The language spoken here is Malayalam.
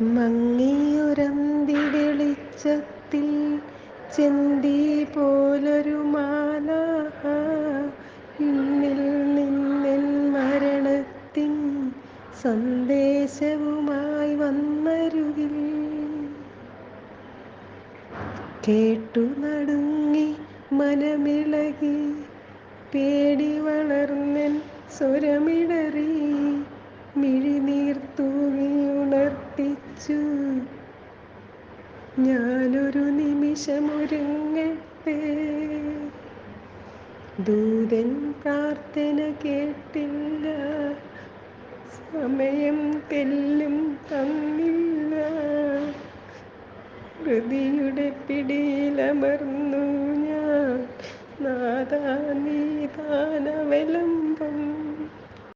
മങ്ങിയൊരന്തി വെളിച്ചത്തിൽ ചെന്തി പോലൊരു മാല ഇന്നിൽ നിന്നൻ മരണത്തിൻ സന്ദേശവുമായി വന്നരുകിൽ കേട്ടു നടുങ്ങി മനമിളകി പേടി വളർന്നൻ സ്വരമിടറി. ഉണർത്തിച്ചു ഞാനൊരു നിമിഷമൊരുങ്ങട്ടെ. ദൂതൻ പ്രാർത്ഥന കേട്ടില്ല. സമയം തെല്ലും തന്നില്ല. ഹൃതിയുടെ പിടിയിലമർന്നു ഞാൻ. നാദാ നീതാനവല